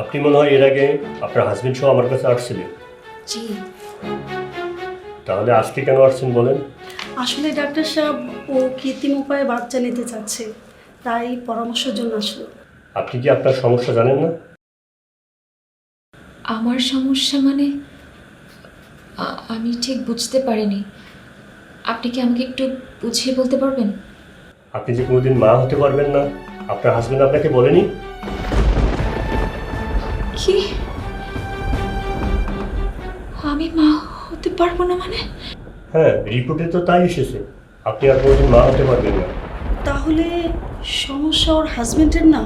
আপনি মনে হয় এর আগে আপনার হাজবেন্ড সহ আমার কাছে আসছিলেন। জি। তাহলে আজকে কেন আসছেন বলেন? আসলে ডাক্তার সাহেব ও কৃত্রিম উপায়ে বাচ্চা নিতে চাচ্ছে। তাই পরামর্শের জন্য আসলো। আপনি কি আপনার সমস্যা জানেন না? আমার সমস্যা মানে আ- আমি ঠিক বুঝতে পারিনি। আপনি কি আমাকে একটু বুঝিয়ে বলতে পারবেন? আপনি যে কোনোদিন মা হতে পারবেন না আপনার হাজবেন্ড আপনাকে বলেনি? আমি মা হতে পারব না মানে? হ্যাঁ রিপোর্টে তো তাই এসেছে। আপনি আর কোনোদিন মা হতে পারবেন না। তাহলে সমস্যা ওর হাজবেন্ডের না?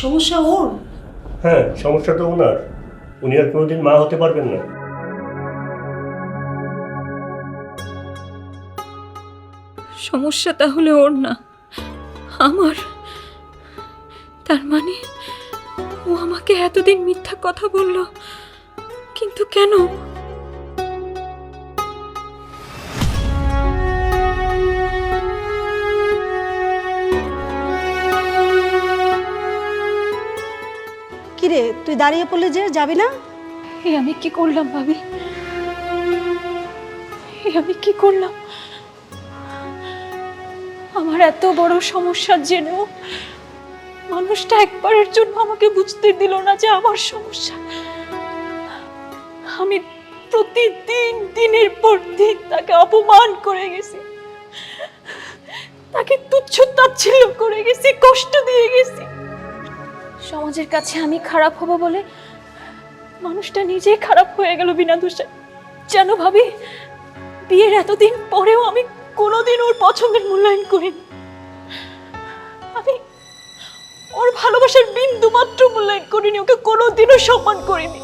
সমস্যা ওর? হ্যাঁ সমস্যা তো ওনার। উনি আর কোনোদিন মা হতে পারবেন না। সমস্যা তাহলে ওর না। আমার? তার মানে ও আমাকে এতদিন মিথ্যা কথা বলল কিন্তু কেন? তুই দাঁড়িয়ে পড়লে যে যাবি না? এ আমি কি করলাম, ভাবি? আমি কি করলাম? আমার এত বড় সমস্যা জেনেও মানুষটা একবারের জন্য আমাকে বুঝতে দিল না যে আমার সমস্যা। আমি প্রতিদিন, দিনের পর দিন তাকে অপমান করে গেছি। তাকে তুচ্ছ তাচ্ছিল্য করে গেছি, কষ্ট দিয়ে গেছি। সমাজের কাছে আমি খারাপ হব বলে মানুষটা নিজেই খারাপ হয়ে গেল বিনা দোষে। যেন ভাবি, বিয়ের এতদিন পরেও আমি কোনোদিন ওর পছন্দের মূল্যায়ন করিনি। আমি ওর ভালোবাসার বিন্দু মাত্র মূল্যায়ন করিনি, ওকে কোনোদিনও সম্মান করিনি।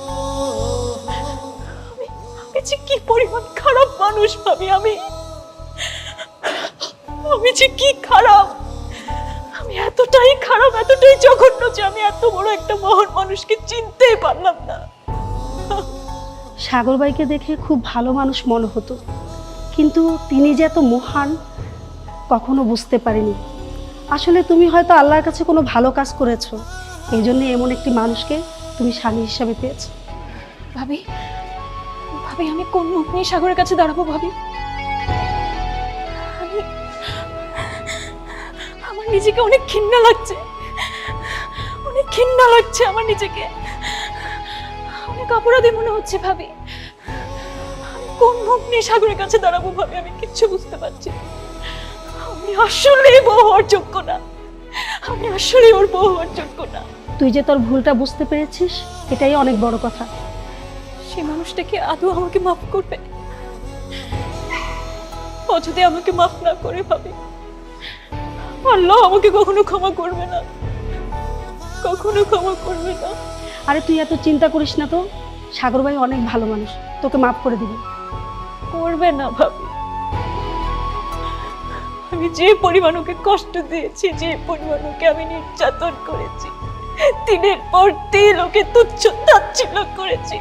আমি যে কি পরিমাণ খারাপ মানুষ ভাবি আমি? আমি যে কি খারাপ? এতটাই খারাপ এতটাই জঘন্য যে আমি এত বড় একটা মহান মানুষকে চিনতেই পারলাম না। সাগরবাইকে দেখে খুব ভালো মানুষ মনে হতো। কিন্তু তিনি যে এত মহান কখনো বুঝতে পারিনি। আসলে তুমি হয়তো আল্লাহর কাছে কোনো ভালো কাজ করেছ। এই জন্য এমন একটি মানুষকে তুমি স্বামী হিসাবে পেয়েছ। ভাবি ভাবি আমি কোন মুখ নিয়ে সাগরের কাছে দাঁড়াবো ভাবি? আমার নিজেকে অনেক ঘৃণা লাগছে। অনেক ঘৃণা লাগছে আমার নিজেকে। অনেক অপরাধী মনে হচ্ছে ভাবি। কোন মুখ নিয়ে সাগরের কাছে দাঁড়াবো ভাবি আমি কিচ্ছু বুঝতে পারছি। আমি আসলে বউ হওয়ার যোগ্য না। আমি আসলে ওর বউ হওয়ার যোগ্য না। তুই যে তোর ভুলটা বুঝতে পেরেছিস এটাই অনেক বড় কথা। সে মানুষটা কি আদৌ আমাকে মাফ করবে? ও যদি আমাকে মাফ না করে ভাবে আল্লাহ আমাকে কখনো ক্ষমা করবে না। কখনো ক্ষমা করবে না। আরে তুই এত চিন্তা করিস না তো। সাগরবাই অনেক ভালো মানুষ। তোকে মাফ করে দিবে। করবে না ভাবি। আমি যে পরিমাণ ওকে কষ্ট দিয়েছি যে পরিমাণ ওকে আমি নির্যাতন করেছি দিনের পর দিন ওকে তুচ্ছ তাচ্ছিল্য করেছি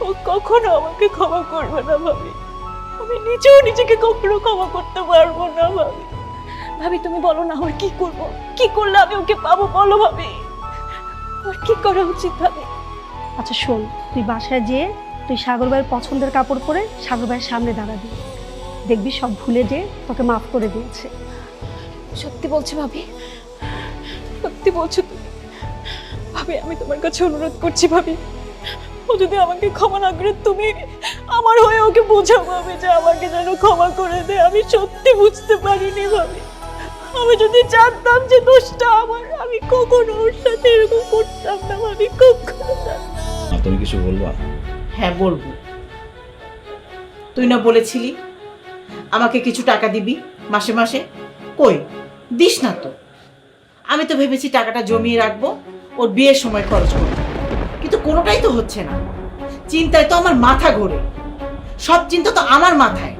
ও কখনো আমাকে ক্ষমা করবে না ভাবি। আমি নিজেও নিজেকে কখনো ক্ষমা করতে পারব না ভাবি। ভাবি তুমি বলো না আমার কি করব? কি করলে আমি ওকে পাবো বলো ভাবি। আমার কি করা উচিত ভাবি? আচ্ছা শোন তুই বাসায় যেয়ে তুই সাগরবাইয়ের পছন্দের কাপড় পরে সাগরবাইয়ের সামনে দাঁড়াবি। দেখবি সব ভুলে যে তোকে মাফ করে দিয়েছে। সত্যি বলছো ভাবি? সত্যি বলছো তুমি? ভাবি আমি তোমার কাছে অনুরোধ করছি ভাবি। ও যদি আমাকে ক্ষমা না করে তুমি আমার হয়ে ওকে বোঝাও ভাবি যে আমাকে যেন ক্ষমা করে দে। আমি সত্যি বুঝতে পারিনি ভাবি। আমি যদি জানতাম যে দোষটা আমার আমি কখনো ওর সাথে এরকম করতাম না ভাবি কখনো তুমি কিছু বলবা? হ্যাঁ বলব। তুই না বলেছিলি? আমাকে কিছু টাকা দিবি মাসে মাসে? কই? দিস না তো। আমি তো ভেবেছি টাকাটা জমিয়ে রাখব ওর বিয়ের সময় খরচ করব। কিন্তু কোনোটাই তো হচ্ছে না। চিন্তায় তো আমার মাথা ঘোরে। সব চিন্তা তো আমার মাথায়।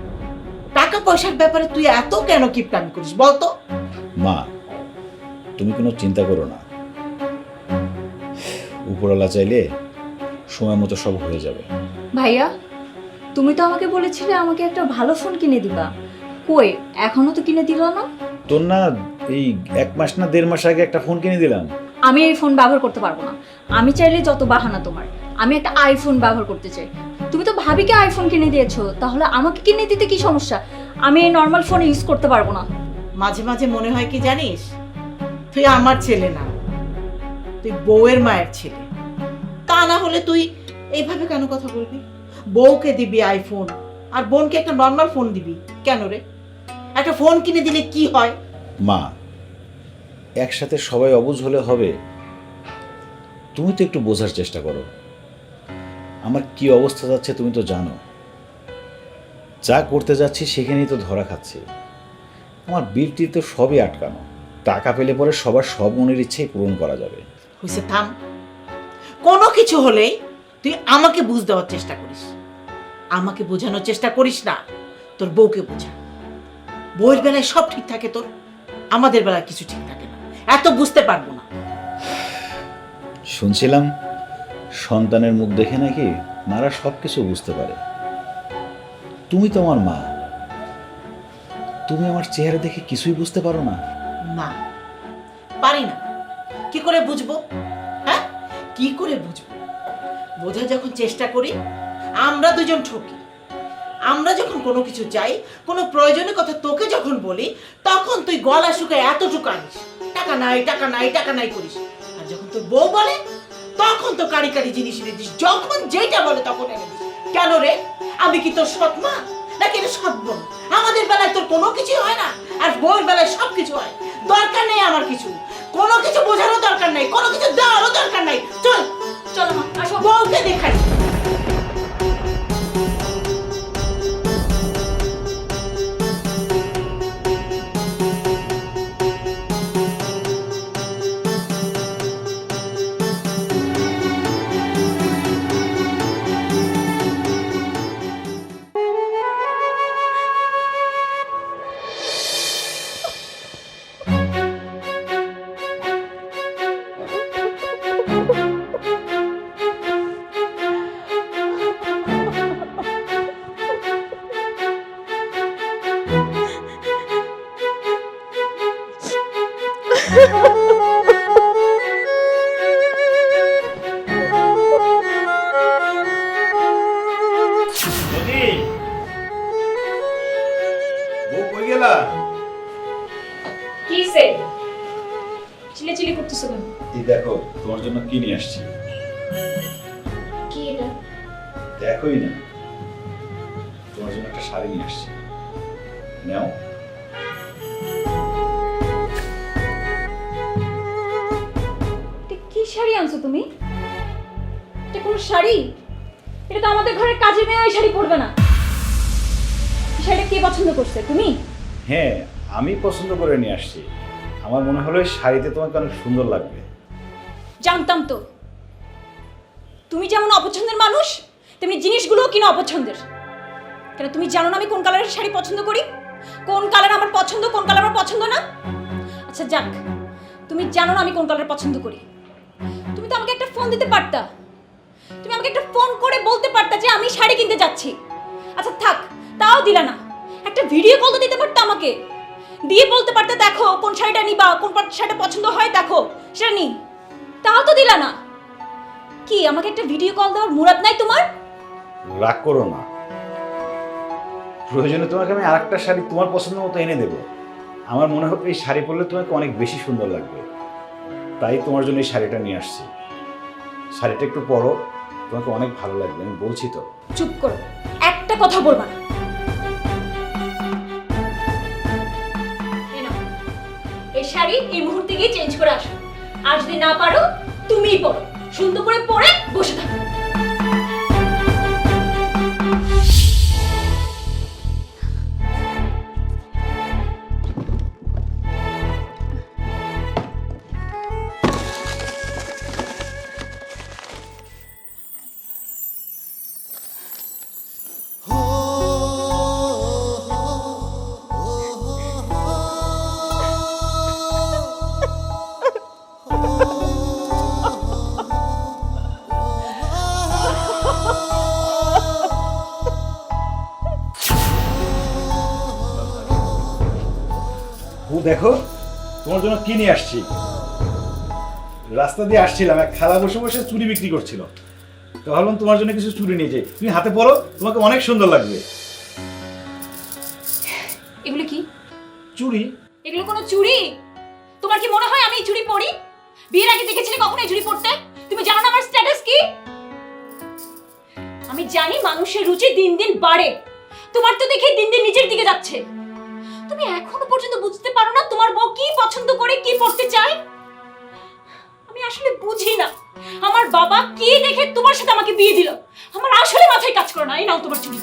টাকা পয়সার ব্যাপারে তুই এত কেন কিপটামি করিস বলতো মা তুমি কোনো চিন্তা করো না। উপরওয়ালা চাইলে সময় মতো সব হয়ে যাবে। ভাইয়া তুমি তো আমাকে বলেছিলে আমাকে একটা ভালো ফোন কিনে দিবা। কই এখনও তো কিনে দিল না? তোর না এই এক মাস না দেড় মাস আগে একটা ফোন কিনে দিলাম। আমি এই ফোন ব্যবহার করতে পারব না। আমি চাইলে যত বাহানা তোমার আমি একটা আইফোন ব্যবহার করতে চাই। ভাবিকে আইফোন কিনে দিয়েছ তাহলে আমাকে কিনে দিতে কি সমস্যা? আমি এই নর্মাল ফোন ইউজ করতে পারব না। মাঝে মাঝে মনে হয় কি জানিস? তুই আমার ছেলে না তুই বউয়ের মায়ের ছেলে। তা না হলে তুই এইভাবে কেন কথা বলবি? বউকে দিবি আইফোন আর বোনকে একটা নর্মাল ফোন দিবি। কেন রে? একটা ফোন কিনে দিলে কি হয়? মা একসাথে সবাই অবুঝ হলে হবে। তুমি তো একটু বোঝার চেষ্টা করো। আমার কি অবস্থা যাচ্ছে তুমি তো জানো। যা করতে যাচ্ছি সেখানেই তো ধরা খাচ্ছি। আমার বিলটি তো সবই আটকানো। টাকা পেলে পরে সবার সব মনের ইচ্ছেই পূরণ করা যাবে। থাম। কোনো কিছু হলেই তুই আমাকে বুঝ দেওয়ার চেষ্টা করিস। আমাকে বোঝানোর চেষ্টা করিস না। তোর বউকে বোঝা। বউয়ের বেলায় সব ঠিক থাকে তোর। আমাদের বেলায় কিছু ঠিক থাকে না। এত বুঝতে পারব না। শুনছিলাম সন্তানের মুখ দেখে নাকি মারা সব কিছু বুঝতে পারে? তুমি তো আমার মা। তুমি আমার চেহারা দেখে কিছুই বুঝতে পারো না। না পারি না। কি করে বুঝব? হ্যাঁ? কি করে বুঝব? বোঝার যখন চেষ্টা করি, আমরা দুজন ঠকি। আমরা যখন কোনো কিছু চাই, কোনো প্রয়োজনের কথা তোকে যখন বলি, তখন তুই গলা শুকায় এতটুকু আনিস। টাকা নাই টাকা নাই টাকা নাই করিস। আর যখন তোর বউ বলে তখন তো কারি কারি জিনিস এনে দিস যখন যেটা বলে তখন এনে দিস। কেন রে? আমি কি তোর সৎ মা? নাকি এটা সৎ বোন? আমাদের বেলায় তোর কোনো কিছুই হয় না আর বউয়ের বেলায় সব কিছু হয়। দরকার নেই আমার কিছু। কোনো কিছু বোঝারও দরকার নেই কোনো কিছু দেওয়ারও দরকার নাই। চল চলো মা আসো। বউকে দেখাই। তোমার জন্য একটা শাড়ি নিয়ে আসছি নাও। কি শাড়ি আনছো তুমি? এটা কোন শাড়ি? এটা তো আমাদের ঘরের কাজে মেয়ে ওই শাড়ি পরবে না। শাড়িটা কে পছন্দ করছে তুমি? হ্যাঁ আমি পছন্দ করে নিয়ে আসছি। আমার মনে হলো এই শাড়িতে তোমাকে অনেক সুন্দর লাগবে। জানতাম তো। তুমি যেমন অপছন্দের মানুষ তেমনি জিনিসগুলোও কিনা অপছন্দের। কেন তুমি জানো না আমি কোন কালারের শাড়ি পছন্দ করি? কোন কালার আমার পছন্দ, কোন কালার আমার পছন্দ না? আচ্ছা যাক। তুমি জানো না আমি কোন কালার পছন্দ করি। তুমি তো আমাকে একটা ফোন দিতে পারতা। তুমি আমাকে একটা ফোন করে বলতে পারতা যে আমি শাড়ি কিনতে যাচ্ছি। আচ্ছা থাক, তাও দিলা না। একটা ভিডিও কল তো দিতে পারতা আমাকে। দিয়ে বলতে পারতে, দেখো, কোন শাড়িটা নিবা, কোন শাড়িটা পছন্দ হয়, দেখো, সেটা নি। তাও তো দিলা না। কি, আমাকে একটা ভিডিও কল দেওয়ার মুরাদ নাই তোমার? রাগ করো না। প্রয়োজনে তোমাকে আমি আরেকটা শাড়ি তোমার পছন্দ মতো এনে দেবো। আমার মনে হয় এই শাড়ি পরলে তোমাকে অনেক বেশি সুন্দর লাগবে। তাই তোমার জন্য এই শাড়িটা নিয়ে আসছি। শাড়িটা একটু পরো, তোমাকে অনেক ভালো লাগবে, আমি বলছি তো। চুপ করো, একটা কথা বলবা না। এই শাড়ি এই মুহূর্তে গিয়ে চেঞ্জ করে আসো। আর যদি না পারো, তুমিই পরো। সুন্দর করে পরে বসে থাকো। দেখো তোমার জন্য কি নিয়ে আসছি? রাস্তা দিয়ে আসছিলাম এক খালা বসে বসে চুরি বিক্রি করছিল। তো ভাবলাম তোমার জন্য কিছু চুরি নিয়ে যাই। তুমি হাতে পরো তোমাকে অনেক সুন্দর লাগবে। এগুলো কি? চুড়ি এগুলো কোনো চুড়ি তোমার কি মনে হয় আমি চুড়ি পরি বিয়ের আগে দেখেছিলে কখনো চুড়ি পরতে তুমি জানো না আমার স্ট্যাটাস কি? আমি জানি মানুষের রুচি দিন দিন বাড়ে। তোমার তো দেখে দিন দিন নিচের দিকে যাচ্ছে। তুমি এখনও পর্যন্ত বুঝতে পারো না তোমার বউ কি পছন্দ করে, কি পড়তে চায়? আমি আসলে বুঝি না। আমার বাবা কি দেখে তোমার সাথে আমাকে বিয়ে দিল? আমার আসলে মাথায় কাজ করো না, এই নাও তোমার চুড়ি।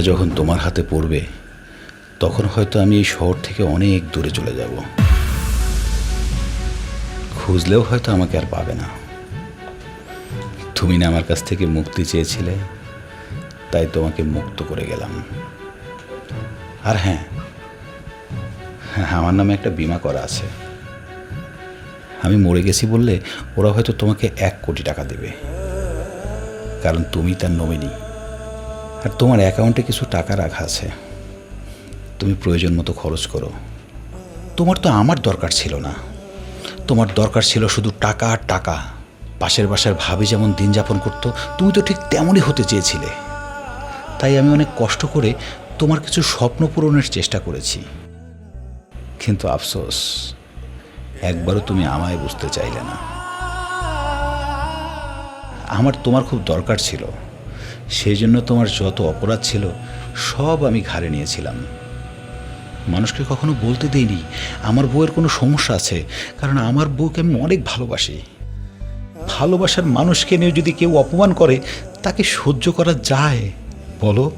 চিঠিটা যখন তোমার হাতে পড়বে, তখন হয়তো আমি এই শহর থেকে অনেক দূরে চলে যাব। খুঁজলেও হয়তো আমাকে আর পাবে না। তুমি না আমার কাছ থেকে মুক্তি চেয়েছিলে, তাই তোমাকে মুক্ত করে গেলাম। আর হ্যাঁ হ্যাঁ আমার নামে একটা বিমা করা আছে। আমি মরে গেছি বললে ওরা হয়তো তোমাকে এক কোটি টাকা দেবে। কারণ তুমি তার নমিনি। আর তোমার অ্যাকাউন্টে কিছু টাকা রাখা আছে। তুমি প্রয়োজন মতো খরচ করো। তোমার তো আমার দরকার ছিল না। তোমার দরকার ছিল শুধু টাকা আর টাকা। পাশের বাসার ভাবি যেমন দিন যাপন করতো, তুমি তো ঠিক তেমনই হতে চেয়েছিলে। তাই আমি অনেক কষ্ট করে তোমার কিছু স্বপ্ন পূরণের চেষ্টা করেছি। কিন্তু আফসোস, একবারও তুমি আমায় বুঝতে চাইলে না। আমার তোমার খুব দরকার ছিল। সেই জন্য তোমার যত অপরাধ ছিল, সব আমি ঘাড়ে নিয়েছিলাম। মানুষকে কখনো বলতে দেইনি, আমার বউয়ের কোনো সমস্যা আছে, কারণ আমার বউকে আমি অনেক ভালোবাসি। ভালোবাসার মানুষকে নিয়ে যদি কেউ অপমান করে, তাকে সহ্য করা যায়, বলো?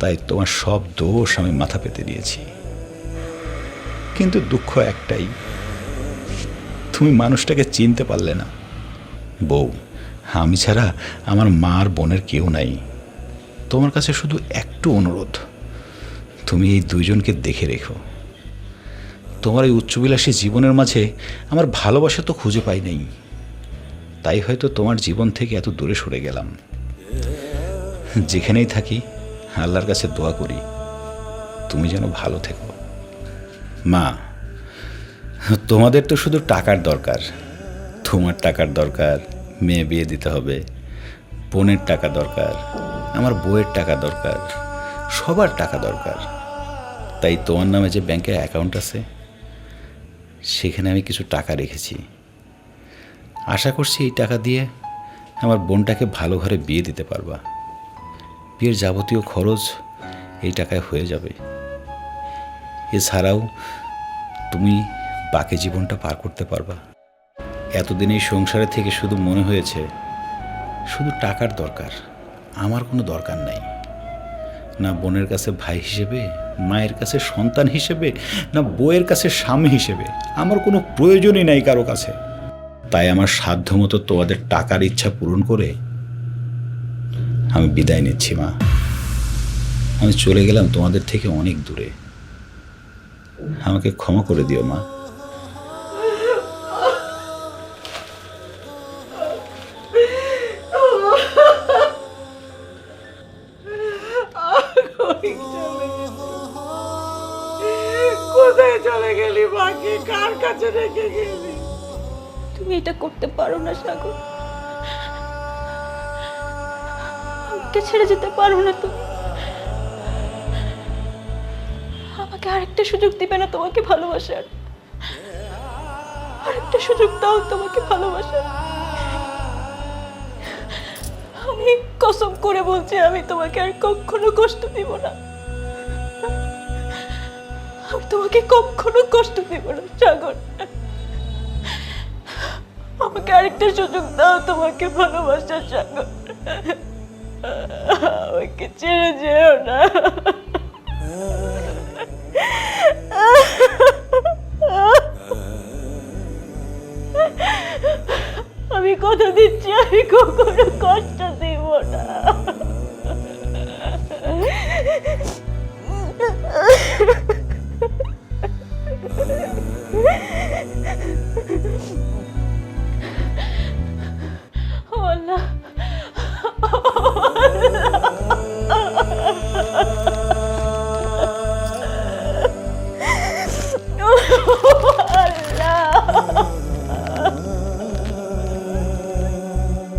তাই তোমার সব দোষ আমি মাথা পেতে দিয়েছি। কিন্তু দুঃখ একটাই, তুমি মানুষটাকে চিনতে পারলে না, বউ। আমি ছাড়া আমার মা আর বোনের কেউ নাই। তোমার কাছে শুধু একটু অনুরোধ, তুমি এই দুইজনকে দেখে রেখো। তোমার এই উচ্চবিলাসী জীবনের মাঝে আমার ভালোবাসা তো খুঁজে পাই নাই। তাই হয়তো তোমার জীবন থেকে এত দূরে সরে গেলাম। যেখানেই থাকি, আল্লাহর কাছে দোয়া করি, তুমি যেন ভালো থেকো। মা, তোমাদের তো শুধু টাকার দরকার, তোমার টাকার দরকার। মেয়ে বিয়ে দিতে হবে। বোনের টাকা দরকার, আমার বউয়ের টাকা দরকার, সবার টাকা দরকার। তাই তোমার নামে যে ব্যাংকের অ্যাকাউন্ট আছে, সেখানে আমি কিছু টাকা রেখেছি। আশা করছি এই টাকা দিয়ে আমার বোনটাকে ভালো ঘরে বিয়ে দিতে পারবা। বিয়ের যাবতীয় খরচ এই টাকায় হয়ে যাবে। এছাড়াও তুমি বাকি জীবনটা পার করতে পারবা। এতদিন এই সংসারে থেকে শুধু মনে হয়েছে, শুধু টাকার দরকার, আমার কোনো দরকার নাই। না বোনের কাছে ভাই হিসেবে, মায়ের কাছে সন্তান হিসেবে, না বউয়ের কাছে স্বামী হিসেবে, আমার কোনো প্রয়োজনই নাই কারও কাছে। তাই আমার সাধ্যমতো তোমাদের টাকার ইচ্ছা পূরণ করে আমি বিদায় নিচ্ছি, মা। আমি চলে গেলাম তোমাদের থেকে অনেক দূরে। আমাকে ক্ষমা করে দিও, মা। গেলি বাকি, কার কাছে রেখে গেলি? তুমি এটা করতে পারো না, সাগর। আমাকে ছেড়ে যেতে পারো না তুমি। আমাকে আরেকটা সুযোগ দিবে না তোমাকে ভালোবাসার। আরেকটা সুযোগ দাও তোমাকে ভালোবাসার। আমি কসম করে বলছি, আমি তোমাকে আর কখনো কষ্ট দিব না। আমি তোমাকে কখনো কষ্ট দেব না, সাগর। আমাকে আরেকটা সুযোগ দাও তোমাকে ভালোবাসার সাগর। আমাকে ছেড়ে যেও না। আমি কথা দিচ্ছি, আমি কখনো কষ্ট দেব না।